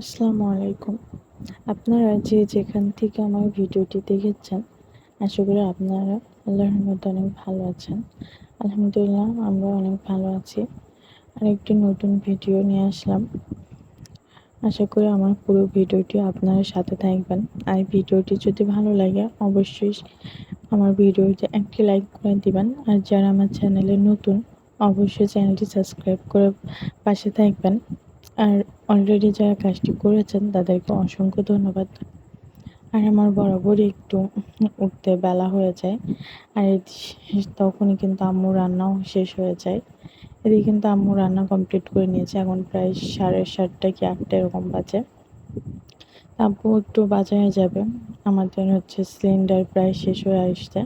আসসালামু আলাইকুম। আপনারা যে যেখান থেকে আমার ভিডিওটি দেখেছেন, আশা করি আপনারা আল্লাহর মধ্যে অনেক ভালো আছেন। আলহামদুলিল্লাহ আমরা অনেক ভালো আছি। আর একটি নতুন ভিডিও নিয়ে আসলাম। আশা করি আমার পুরো ভিডিওটি আপনারা সাথে থাকবেন। আর ভিডিওটি যদি ভালো লাগে, অবশ্যই আমার ভিডিওটি একটি লাইক করে দিবেন। আর যারা আমার চ্যানেলে নতুন, অবশ্যই চ্যানেলটি সাবস্ক্রাইব করে পাশে থাকবেন। আর অলরেডি যারা কাজটি করেছেন, তাদেরকে অসংখ্য ধন্যবাদ। আর আমার বরাবরই একটু উঠতে বেলা হয়ে যায়, আর তখনই কিন্তু আম্মু রান্নাও শেষ হয়ে যায়। এদিকে কিন্তু আম্মু রান্না কমপ্লিট করে নিয়েছে, এখন প্রায় সাড়ে সাতটা কি আটটা এরকম বাজে। আব্বু একটু বাজারে যাবে, আমাদের হচ্ছে সিলিন্ডার প্রায় শেষ হয়ে আসছে।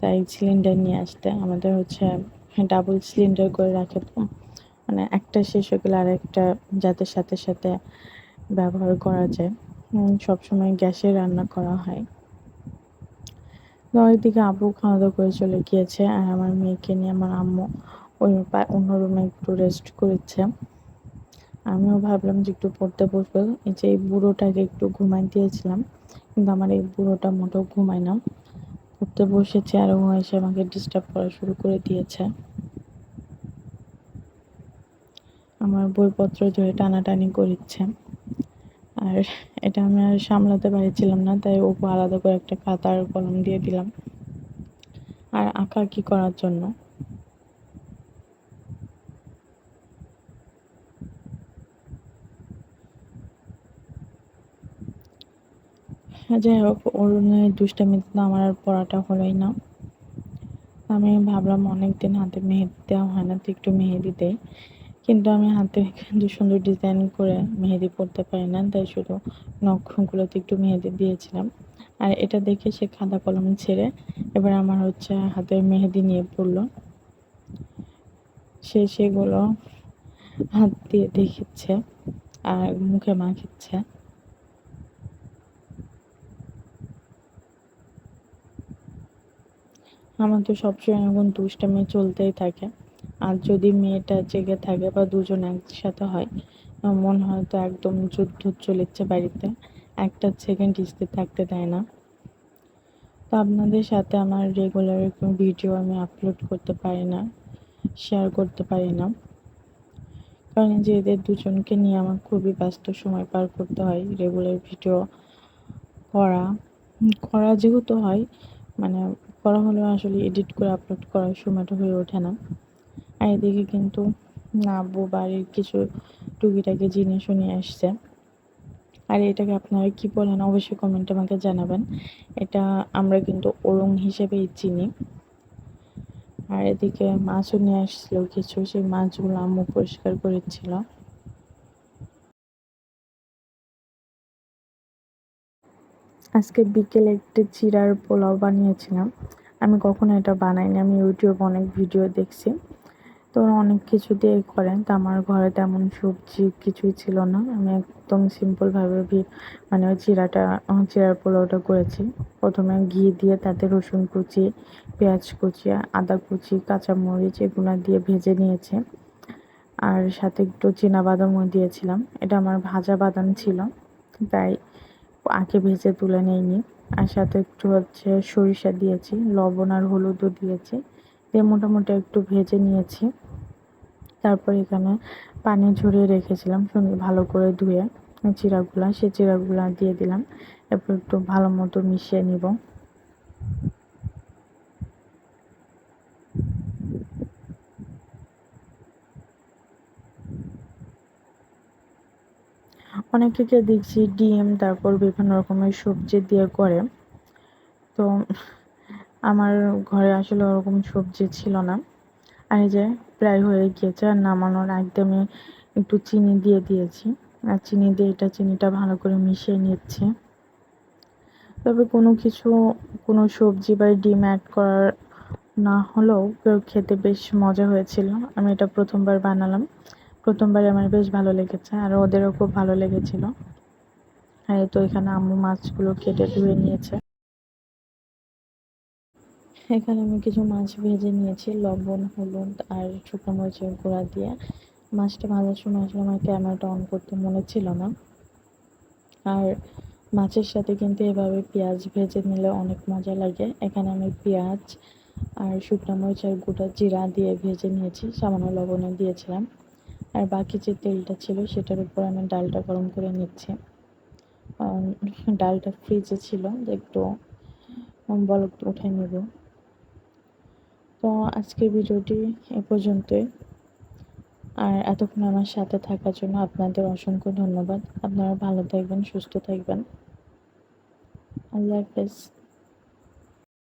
তাই সিলিন্ডার নিয়ে আসতে, আমাদের হচ্ছে ডাবল সিলিন্ডার করে রাখে তো। মানে একটা শেষ হয়ে গেলে আরেকটা যাতে সাথে সাথে ব্যবহার করা যায়। সবসময় গ্যাসে রান্না করা হয়। দিকে আব্বু খাওয়া দাওয়া করে চলে গিয়েছে আর আমার মেয়েকে নিয়ে আমার আম্মু ওই অন্য রুমে একটু রেস্ট করেছে। আমিও ভাবলাম যে একটু পড়তে বসবো। এই যে এই বুড়োটাকে একটু ঘুমাই দিয়েছিলাম, কিন্তু আমার এই বুড়োটা মোটেও ঘুমায় না। পড়তে বসেছে আর ও এসে আমাকে ডিস্টার্ব করা শুরু করে দিয়েছে। আমার বইপত্র ধরে টানাটানি করিচ্ছে। আর এটা আমি আর সামলাতে পারছিলাম না, তাই ওকে আলাদা করে একটা খাতার কলম দিয়ে দিলাম। আর আঁকা কি করার জন্য? যাই হোক, ওর দুষ্টামিতে তো আমার আর পড়াটা হলোই না। আমি ভাবলাম অনেক দিন হাতে মেহেদি দেওয়া হয় না, তো একটু মেহেদি দেয় কিন্তু আমি হাতে কিন্তু সুন্দর ডিজাইন করে মেহেদি পরতে পারি না, তাই শুধু নখগুলোতে একটু মেহেদি দিয়েছিলাম। আর এটা দেখে সে খাতা কলম ছেড়ে এবার আমার হচ্ছে হাতের মেহেদি নিয়ে পড়ল। সে সেগুলো হাত দিয়ে দেখিচ্ছে আর মুখে মাখিচ্ছে। আমার তো সবসময় এখন দুষ্টামি চলতেই থাকে। আর যদি মেয়েটা জেগে থাকে বা দুজন একসাথে হয়, মনে হয়তো একদম যুদ্ধ চলেছে বাড়িতে। একটা সেকেন্ড স্থির থাকতে দেয় না। তো আপনাদের সাথে আমার রেগুলার ভিডিও আমি আপলোড করতে পারি না শেয়ার করতে পারি না। কারণ যে এদের দুজনকে নিয়ে আমার খুবই ব্যস্ত সময় পার করতে হয় রেগুলার ভিডিও করা। করা যেহেতু হয় মানে করা হলেও আসলে এডিট করে আপলোড করার সময়টা হয়ে ওঠে না। আর এদিকে কিন্তু আব্বু বাড়ির কিছু টুকিটাকি জিনিসও নিয়ে আসছে। আর এটাকে আপনারা কি বলেন অবশ্যই কমেন্টে আমাকে জানাবেন। এটা আমরা কিন্তু ওরং হিসেবেই চিনি। আর এদিকে মাছও নিয়ে আসছিল কিছু, সেই মাছগুলো আম্মু পরিষ্কার করেছিল। আজকে বিকেলে একটি চিরার পোলাও বানিয়েছিলাম। আমি কখনো এটা বানাইনি, আমি ইউটিউব অনেক ভিডিও দেখছি। তো অনেক কিছু দিয়ে করেন। তো আমার ঘরে তেমন সবজি কিছুই ছিল না। আমি একদম সিম্পলভাবে মানে ওই চিরাটা চিরার পোলাওটা করেছি। প্রথমে ঘি দিয়ে তাতে রসুন কুচি, পেঁয়াজ কুচি, আদা কুচি, কাঁচামরিচ এগুলো দিয়ে ভেজে নিয়েছি। আর সাথে একটু বাদামও দিয়েছিলাম। এটা আমার ভাজা বাদাম ছিল, তাই আঁকে ভেজে তুলে নিইনি। আর সাথে একটু হচ্ছে সরিষা দিয়েছি, লবণ আর হলুদও দিয়েছি। দিয়ে মোটামুটি একটু ভেজে নিয়েছি। তারপর এখানে পানি ঝরিয়ে রেখেছিলাম সুন্দর ভালো করে ধুয়ে। চিরাগুলা, সে চিরাগুলা দিয়ে দিলাম। এরপর একটু ভালো মতো মিশিয়ে নিব। অনেকে দেখছি ডিম, তারপর বিভিন্ন রকমের সবজি দিয়ে করে। তো আমার ঘরে আসলে ওরকম সবজি ছিল না। আর এই যে প্রায় হয়ে গিয়েছে আর নামানোর একদমই একটু চিনি দিয়ে দিয়েছি। আর চিনি দিয়ে এটা চিনিটা ভালো করে মিশিয়ে নিচ্ছি। তবে কোনো কিছু, কোনো সবজি বা ডিম অ্যাড করার না হলেও কেউ খেতে বেশ মজা হয়েছিল। আমি এটা প্রথমবার বানালাম। প্রথমবার আমার বেশ ভালো লেগেছে আর ওদেরও খুব ভালো লেগেছিল। আর তো এখানে আম্মু মাছগুলো কেটে ধুয়ে নিয়েছে। এখানে আমি কিছু মাছ ভেজে নিয়েছি, লবণ, হলুদ আর শুকনো মরিচের গুঁড়া দিয়ে। মাছটা ভাজার সময় আসলে আমার ক্যামেরাটা অন করতে মনে ছিল না। আর মাছের সাথে কিন্তু এভাবে পেঁয়াজ ভেজে নিলে অনেক মজা লাগে। এখানে আমি পেঁয়াজ আর শুকনো মরিচ আর গোটা জিরা দিয়ে ভেজে নিয়েছি, সামান্য লবণও দিয়েছিলাম। আর বাকি যে তেলটা ছিল সেটার উপর আমি ডালটা গরম করে নিচ্ছি। ডালটা ফ্রিজে ছিল, একটু বলক উঠে নেব। তো আজকের ভিডিওটি এ পর্যন্তই। আর এতক্ষণ আমার সাথে থাকার জন্য আপনাদের অসংখ্য ধন্যবাদ। আপনারা ভালো থাকবেন, সুস্থ থাকবেন। আল্লাহ হাফেজ।